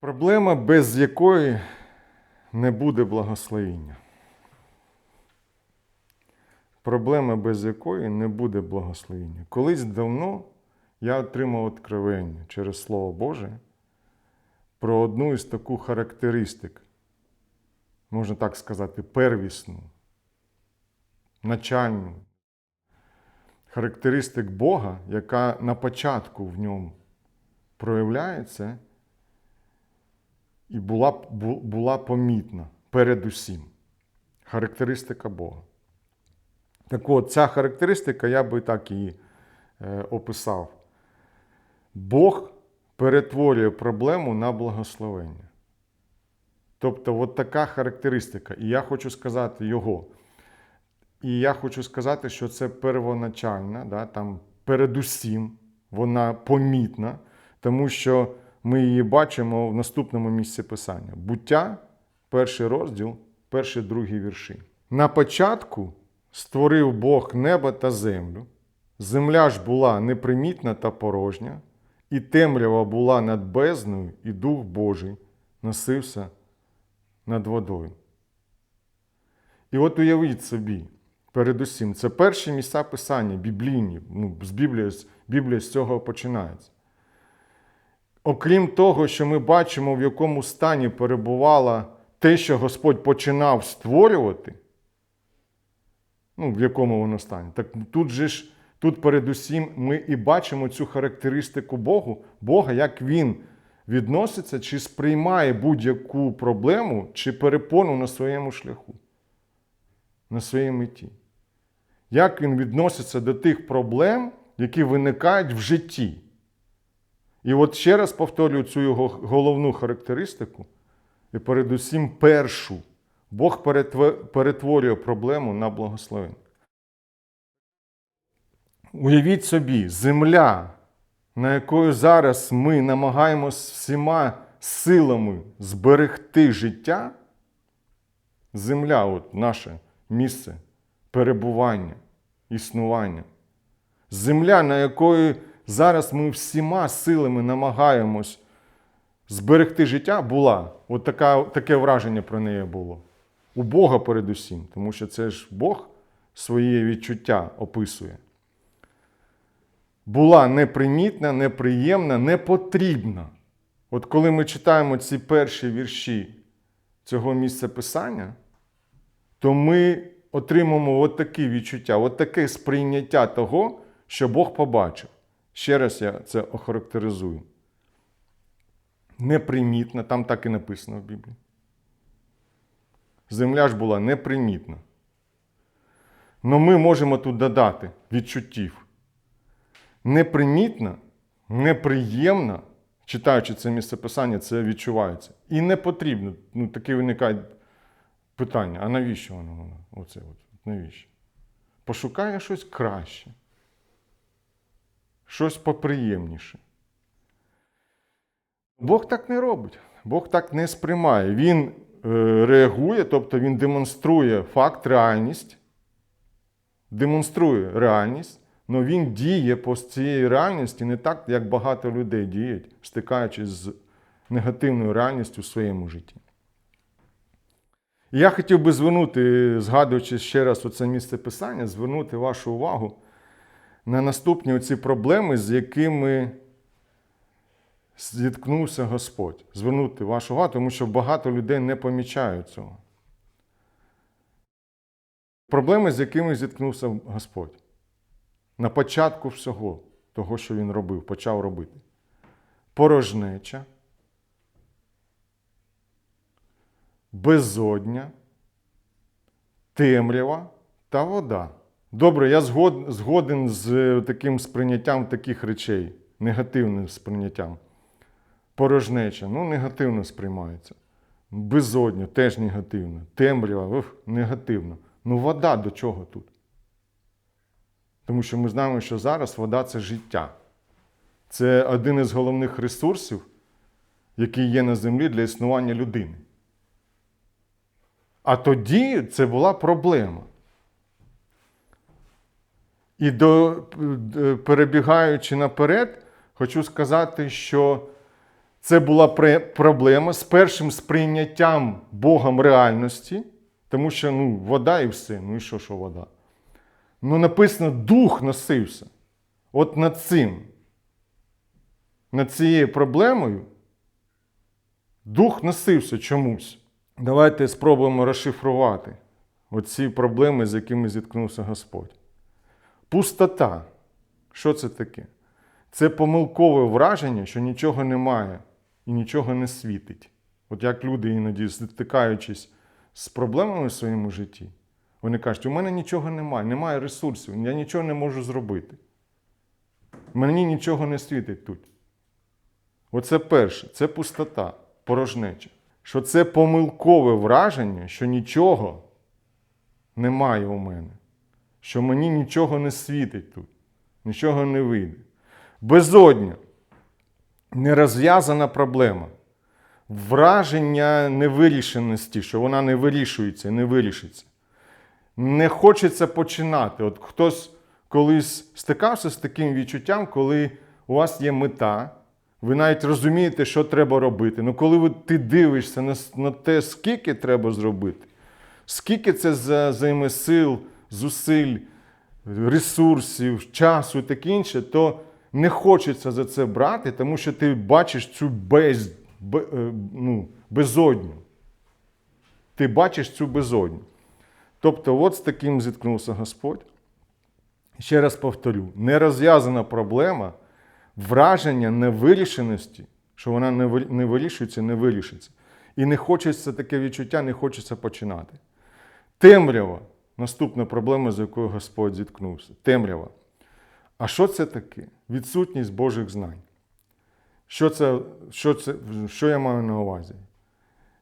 Проблема, без якої не буде благословіння. Проблема, без якої не буде благословіння. Колись давно я отримав откровення через Слово Боже про одну із таку характеристик, можна так сказати, первісну, начальну характеристик Бога, яка на початку в ньому проявляється і була, була помітна передусім. Характеристика Бога. Так от, ця характеристика, я би так її е, описав. Бог перетворює проблему на благословення. Тобто, от така характеристика. І я хочу сказати його. І я хочу сказати, що це первоначальна, да, там передусім вона помітна, тому що ми її бачимо в наступному місці писання. Буття, перший розділ, перший другий вірші. На початку створив Бог небо та землю. Земля ж була непримітна та порожня, і темрява була над бездною, і Дух Божий носився над водою. І от уявіть собі, передусім, це перші місця писання, біблійні. Ну, з Біблії, з цього починається. Окрім того, що ми бачимо, в якому стані перебувала те, що Господь починав створювати, ну, в якому воно стані, так тут же ж, тут передусім ми і бачимо цю характеристику Богу, Бога, як Він відноситься чи сприймає будь-яку проблему чи перепону на своєму шляху, на своїй меті. Як він відноситься до тих проблем, які виникають в житті. І от ще раз повторюю цю його головну характеристику, і передусім першу. Бог перетворює проблему на благословення. Уявіть собі, земля, на якою зараз ми намагаємось всіма силами зберегти життя, земля, от наше місце перебування, існування. Земля, на якої зараз ми всіма силами намагаємось зберегти життя, була. От така, таке враження про неї було. У Бога передусім, тому що це ж Бог своє відчуття описує. Була непримітна, неприємна, непотрібна. От коли ми читаємо ці перші вірші цього місця писання, то ми отримаємо от такі відчуття, от таке сприйняття того, що Бог побачив. Ще раз я це охарактеризую. Непримітна, там так і написано в Біблії. Земля ж була непримітна. Но ми можемо тут додати відчуттів. Непримітна, неприємна, читаючи це місцеписання, це відчувається. І не потрібно. Ну, таке виникає питання: а навіщо воно воно? Оце от, навіщо? Пошукає щось краще, щось поприємніше. Бог так не робить, Бог так не сприймає. Він е, реагує, тобто він демонструє факт, реальність, демонструє реальність, але він діє по цієї реальності не так, як багато людей діють, стикаючись з негативною реальністю в своєму житті. Я хотів би звернути, згадуючи ще раз оце місце писання, звернути вашу увагу на наступні оці проблеми, з якими зіткнувся Господь. Звернути вашу увагу, тому що багато людей не помічають цього. Проблеми, з якими зіткнувся Господь. На початку всього того, що він робив, почав робити. Порожнеча, безодня, темрява та вода. Добре, я згод, згоден з е, таким сприйняттям таких речей, негативним сприйняттям. Порожнеча, ну, негативно сприймається. Безодня теж негативно. Темрява ух, негативно. Ну, вода до чого тут? Тому що ми знаємо, що зараз вода це життя. Це один із головних ресурсів, який є на землі для існування людини. А тоді це була проблема. І до, е, перебігаючи наперед, хочу сказати, що Це була проблема з першим сприйняттям Богом реальності, тому що ну, вода і все. Ну і що, що вода? Ну, написано, дух носився. От над цим, над цією проблемою, дух носився чомусь. Давайте спробуємо розшифрувати оці проблеми, з якими зіткнувся Господь. Пустота. Що це таке? Це помилкове враження, що нічого немає і нічого не світить. От як люди іноді стикаючись з проблемами в своєму житті, вони кажуть, у мене нічого немає, немає ресурсів, я нічого не можу зробити. Мені нічого не світить тут. Оце перше, це пустота, порожнеча. Що це помилкове враження, що нічого немає у мене, що мені нічого не світить тут, нічого не вийде. Безодня нерозв'язана проблема, враження невирішеності, що вона не вирішується, не вирішиться. Не хочеться починати. От хтось колись стикався з таким відчуттям, коли у вас є мета, ви навіть розумієте, що треба робити. Ну, коли ви, ти дивишся на, на те, скільки треба зробити, скільки це за займесил, зусиль, ресурсів, часу і таке інше, то не хочеться за це брати, тому що ти бачиш цю без, бе- е, ну, безодню. Ти бачиш цю безодню. Тобто, от з таким зіткнувся Господь. Ще раз повторю: нерозв'язана проблема, враження невирішеності, що вона не вирішується, не вирішиться. І не хочеться таке відчуття, не хочеться починати. Темрява наступна проблема, з якою Господь зіткнувся. Темрява. А що це таке? Відсутність Божих знань. Що, це, що, це, що я маю на увазі?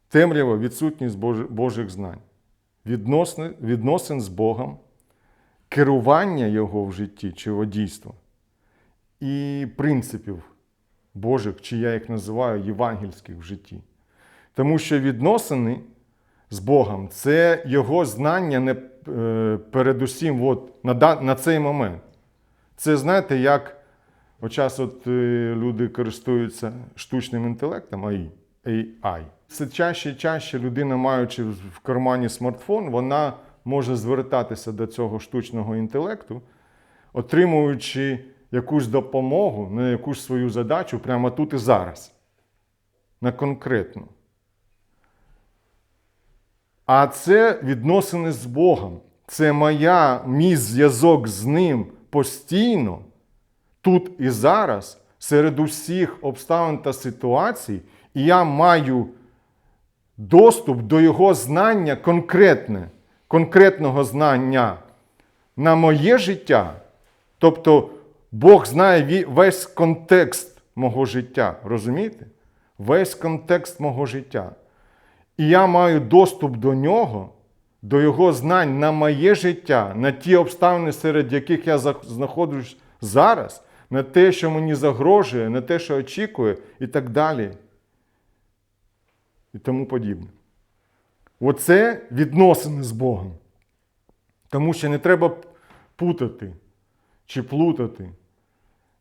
Темрява відсутність Божих знань, відносин, з Богом, керування Його в житті чи водійство і принципів Божих, чи я їх називаю євангельських в житті. Тому що відносини з Богом це Його знання не передусім от, на, на цей момент. Це знаєте, як час от е, люди користуються штучним інтелектом, AI. Це чаще і чаще людина, маючи в кармані смартфон, вона може звертатися до цього штучного інтелекту, отримуючи якусь допомогу на якусь свою задачу прямо тут і зараз. На конкретну. А це відносини з Богом. Це моя, мій зв'язок з Ним постійно, тут і зараз, серед усіх обставин та ситуацій, і я маю доступ до Його знання конкретне, конкретного знання на моє життя. Тобто Бог знає весь контекст мого життя. Розумієте? Весь контекст мого життя. І я маю доступ до нього, до його знань на моє життя, на ті обставини, серед яких я знаходжусь зараз, на те, що мені загрожує, на те, що очікує, і так далі. І тому подібне. Оце відносини з Богом. Тому що не треба путати чи плутати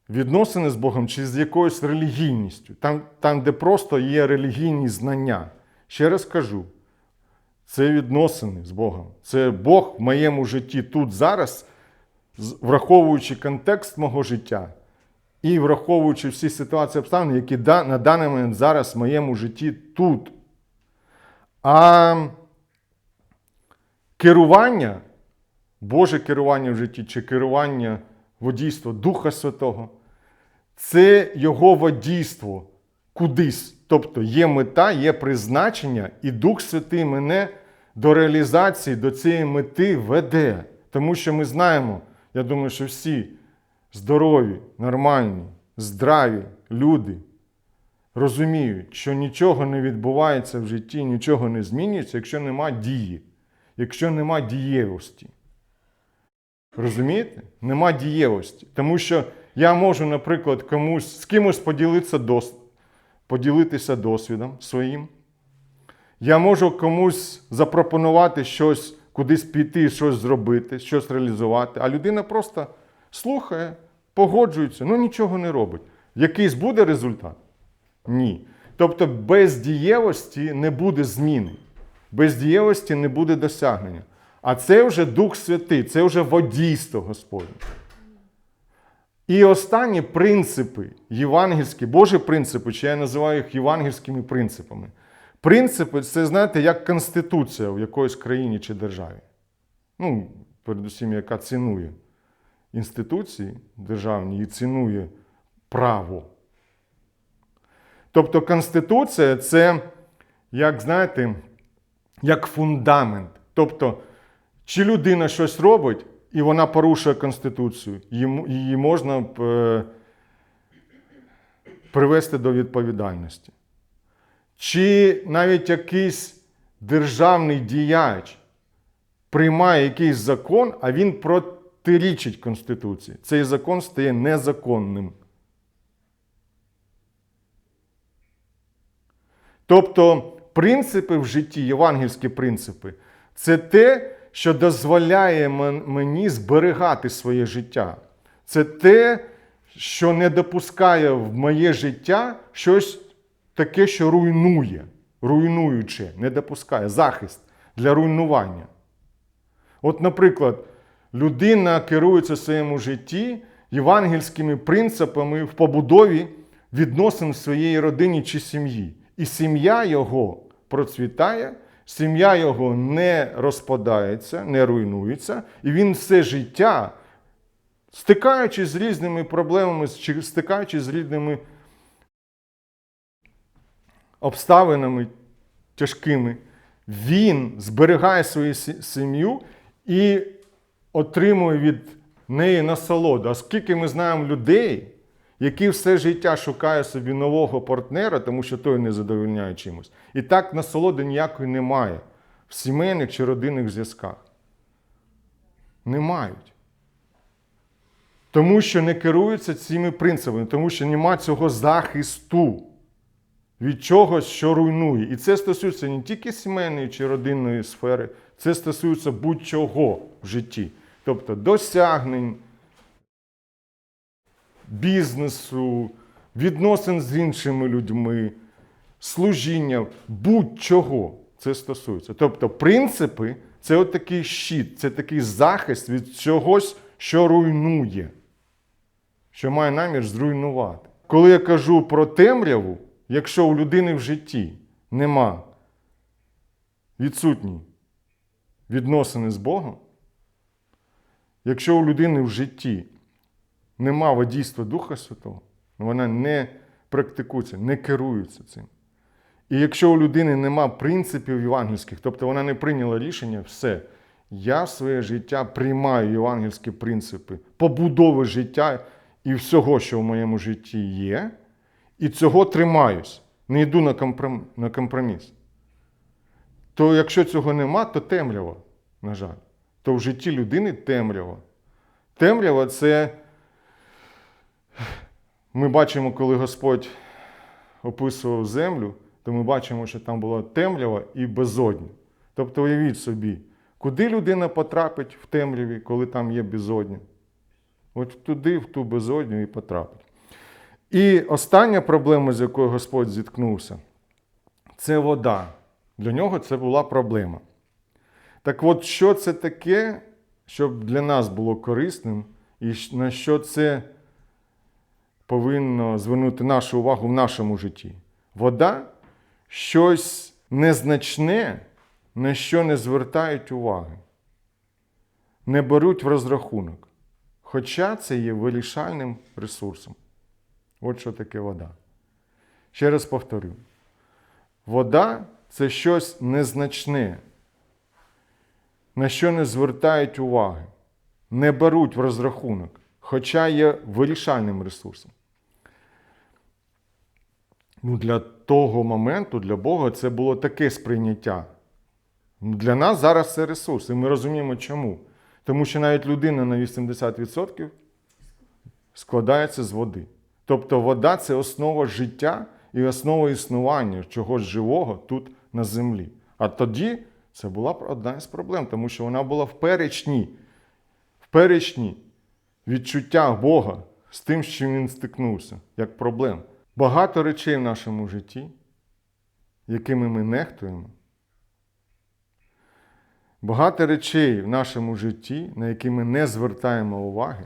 відносини з Богом чи з якоюсь релігійністю, там, там де просто є релігійні знання. Ще раз кажу, це відносини з Богом. Це Бог в моєму житті тут зараз, враховуючи контекст мого життя і враховуючи всі ситуації обставини, які на даний момент зараз в моєму житті тут. А керування, Боже керування в житті чи керування водійства Духа Святого, це його водійство кудись. Тобто є мета, є призначення, і Дух Святий мене до реалізації, до цієї мети веде. Тому що ми знаємо, я думаю, що всі здорові, нормальні, здраві люди розуміють, що нічого не відбувається в житті, нічого не змінюється, якщо нема дії, якщо нема дієвості. Розумієте? Нема дієвості. Тому що я можу, наприклад, комусь з кимось поділитися, дос, поділитися досвідом своїм. Я можу комусь запропонувати щось, кудись піти, щось зробити, щось реалізувати, а людина просто слухає, погоджується, ну нічого не робить. Якийсь буде результат? Ні. Тобто без дієвості не буде зміни, без дієвості не буде досягнення. А це вже Дух Святий, це вже водійство Господнє. І останні принципи євангельські, Божі принципи, чи я називаю їх євангельськими принципами. Принципи це, знаєте, як конституція в якоїсь країні чи державі. Ну, передусім, яка цінує інституції державні і цінує право. Тобто Конституція це, як знаєте, як фундамент. Тобто, чи людина щось робить, і вона порушує Конституцію, її можна е, привести до відповідальності. Чи навіть якийсь державний діяч приймає якийсь закон, а він протирічить Конституції. Цей закон стає незаконним. Тобто принципи в житті, євангельські принципи, це те, що дозволяє мені зберігати своє життя. Це те, що не допускає в моє життя щось таке, що руйнує, руйнуюче, не допускає захист для руйнування. От, наприклад, людина керується в своєму житті євангельськими принципами в побудові відносин в своєї родині чи сім'ї. І сім'я його процвітає, сім'я його не розпадається, не руйнується, і він все життя, стикаючись з різними проблемами, чи стикаючись з різними обставинами тяжкими, він зберігає свою сім'ю і отримує від неї насолоду. А скільки ми знаємо людей, які все життя шукають собі нового партнера, тому що той не задовольняє чимось. І так насолоди ніякої немає в сімейних чи родинних зв'язках. Не мають. Тому що не керуються цими принципами, тому що нема цього захисту від чогось, що руйнує. І це стосується не тільки сімейної чи родинної сфери, це стосується будь-чого в житті. Тобто досягнень, бізнесу, відносин з іншими людьми, служіння, будь-чого це стосується. Тобто, принципи це от такий щит, це такий захист від чогось, що руйнує, що має намір зруйнувати. Коли я кажу про темряву, якщо у людини в житті нема відсутні відносини з Богом, якщо у людини в житті нема водійства Духа Святого, вона не практикується, не керується цим. І якщо у людини нема принципів євангельських, тобто вона не прийняла рішення, все, я в своє життя приймаю євангельські принципи побудови життя і всього, що в моєму житті є, і цього тримаюсь, не йду на компром- на компроміс. То якщо цього нема, то темрява, на жаль. То в житті людини темрява. Темрява це ми бачимо, коли Господь описував землю, то ми бачимо, що там була темрява і безодня. Тобто, уявіть собі, куди людина потрапить в темряві, коли там є безодня? От туди, в ту безодню і потрапить. І остання проблема, з якою Господь зіткнувся, це вода. Для нього це була проблема. Так от, що це таке, щоб для нас було корисним, і на що це повинно звернути нашу увагу в нашому житті? Вода щось незначне, на що не звертають уваги, не беруть в розрахунок. Хоча це є вирішальним ресурсом. От що таке вода. Ще раз повторю: вода це щось незначне, на що не звертають уваги, не беруть в розрахунок, хоча є вирішальним ресурсом. Ну, для того моменту, для Бога, це було таке сприйняття. Для нас зараз це ресурс, і ми розуміємо чому. Тому що навіть людина на 80% складається з води. Тобто вода це основа життя і основа існування чогось живого тут на землі. А тоді це була одна з проблем, тому що вона була в перечні, в перечні відчуття Бога з тим, з чим він стикнувся, як проблем. Багато речей в нашому житті якими ми нехтуємо. Багато речей в нашому житті, на які ми не звертаємо уваги,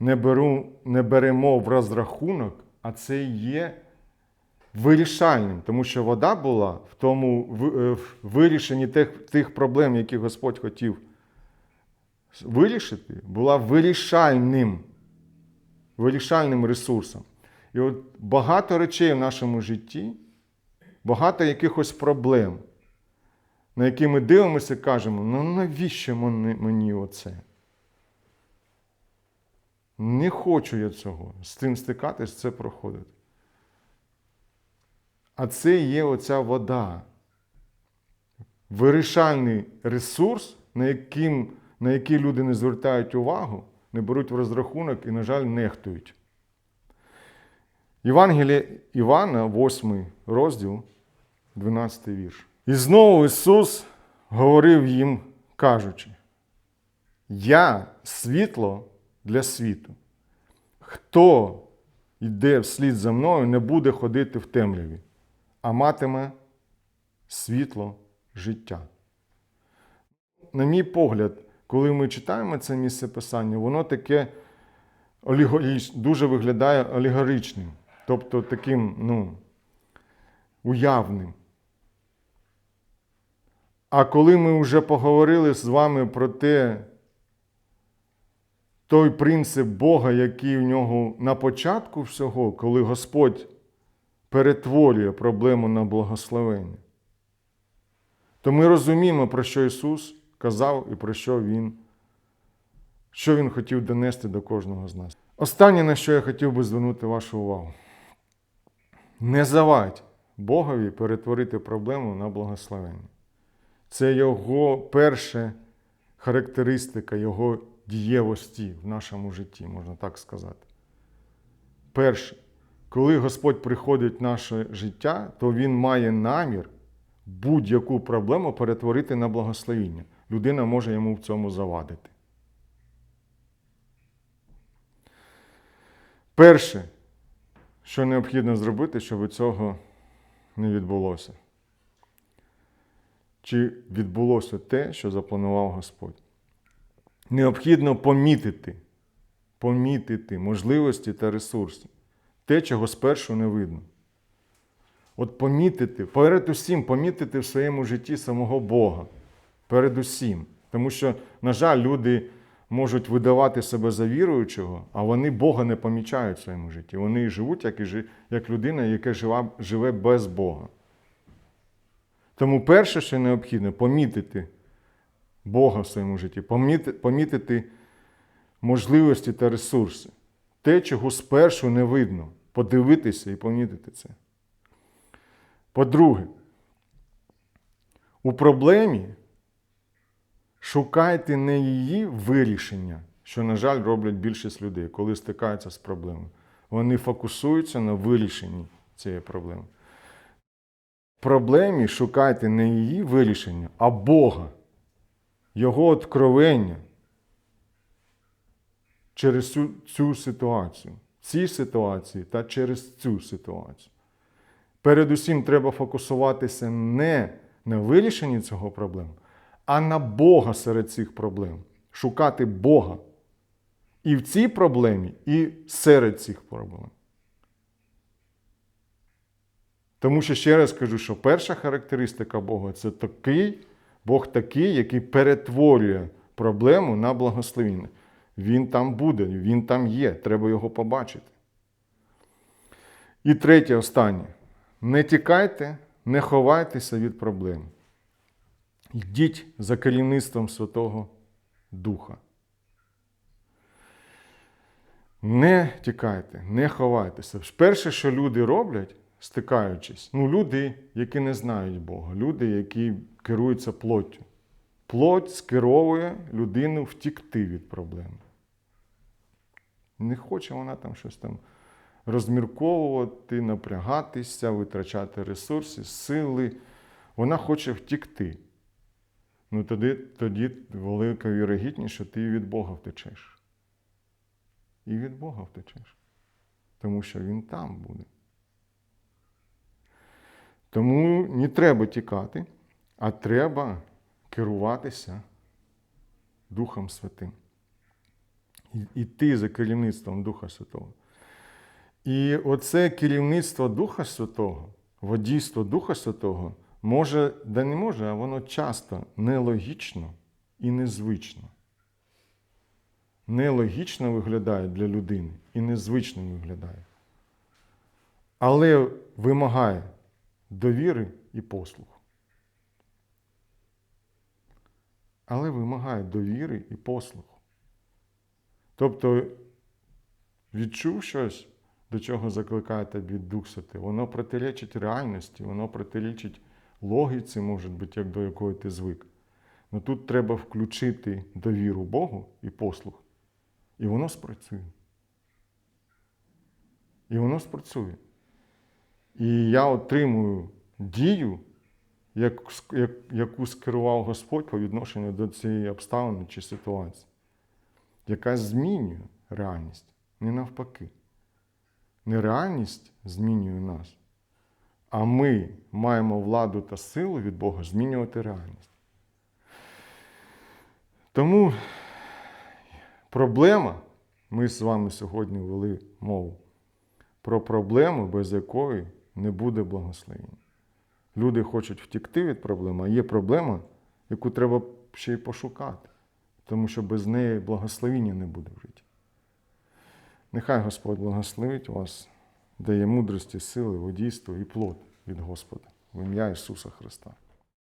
не, беру, не беремо в розрахунок, а це є вирішальним, тому що вода була в тому в- е, в вирішенні тих, тих проблем, які Господь хотів вирішити, була вирішальним, вирішальним ресурсом. І от багато речей в нашому житті, багато якихось проблем, на які ми дивимося і кажемо, ну навіщо мені, оце? Не хочу я цього. З цим стикатись, це проходити. А це є оця вода. Вирішальний ресурс, на, яким, на який люди не звертають увагу, не беруть в розрахунок і, на жаль, нехтують. Євангеліє Івана, 8 розділ, 12 вірш. І знову Ісус говорив їм, кажучи: Я світло для світу. Хто йде вслід за мною, не буде ходити в темряві, а матиме світло життя. На мій погляд, коли ми читаємо це місце писання, воно таке дуже виглядає олігаричним, тобто таким ну, уявним. А коли ми вже поговорили з вами про те, той принцип Бога, який в нього на початку всього, коли Господь перетворює проблему на благословення, то ми розуміємо, про що Ісус казав і про що Він, що Він хотів донести до кожного з нас. Останнє, на що я хотів би звернути вашу увагу. Не завадь Богові перетворити проблему на благословення. Це його перша характеристика, його дієвості в нашому житті, можна так сказати. Перше, коли Господь приходить в наше життя, то Він має намір будь-яку проблему перетворити на благословіння. Людина може йому в цьому завадити. Перше, що необхідно зробити, щоб цього не відбулося. Чи відбулося те, що запланував Господь? Необхідно помітити, помітити можливості та ресурси, те, чого спершу не видно. От помітити, перед усім помітити в своєму житті самого Бога. Перед усім. Тому що, на жаль, люди можуть видавати себе за віруючого, а вони Бога не помічають в своєму житті. Вони живуть як, і, як людина, яка жива, живе без Бога. Тому перше, що необхідно, помітити Бога в своєму житті, поміти- помітити можливості та ресурси. Те, чого спершу не видно. Подивитися і помітити це. По-друге, у проблемі шукайте не її вирішення, що, на жаль, роблять більшість людей, коли стикаються з проблемою. Вони фокусуються на вирішенні цієї проблеми. Проблемі шукайте не її вирішення, а Бога, Його откровення через цю, цю ситуацію, цій ситуації та через цю ситуацію. Передусім треба фокусуватися не на вирішенні цього проблем, а на Бога серед цих проблем. Шукати Бога і в цій проблемі, і серед цих проблем. Тому що ще раз кажу, що перша характеристика Бога це такий, Бог такий, який перетворює проблему на благословіння. Він там буде, він там є, треба його побачити. І третє, останнє. Не тікайте, не ховайтеся від проблем. Йдіть за керівництвом Святого Духа. Не тікайте, не ховайтеся. Перше, що люди роблять, стикаючись, ну, люди, які не знають Бога, люди, які керуються плоттю. Плоть скеровує людину втікти від проблеми. Не хоче вона там щось там розмірковувати, напрягатися, витрачати ресурси, сили. Вона хоче втікти. Ну тоді, тоді велика вірогідність, що ти від Бога втечеш. І від Бога втечеш. Тому що Він там буде. Тому не треба тікати, а треба керуватися Духом Святим. Іти за керівництвом Духа Святого. І оце керівництво Духа Святого, водійство Духа Святого може, да не може, а воно часто нелогічно і незвично. Нелогічно виглядає для людини і незвично виглядає. Але вимагає довіри і послуху. Але вимагає довіри і послуху. Тобто, відчув щось, до чого закликає тебе Дух Святий, воно протиречить реальності, воно протиречить логіці, може бути, як до якої ти звик. Ну тут треба включити довіру Богу і послух. І воно спрацює. І воно спрацює. І я отримую дію, як, як, яку скерував Господь по відношенню до цієї обставини чи ситуації, яка змінює реальність, не навпаки. Не реальність змінює нас, а ми маємо владу та силу від Бога змінювати реальність. Тому проблема, ми з вами сьогодні вели мову про проблему, без якої не буде благословення. Люди хочуть втікти від проблеми, а є проблема, яку треба ще й пошукати, тому що без неї благословення не буде в житті. Нехай Господь благословить вас, дає мудрості, сили, водійство і плод від Господа в ім'я Ісуса Христа.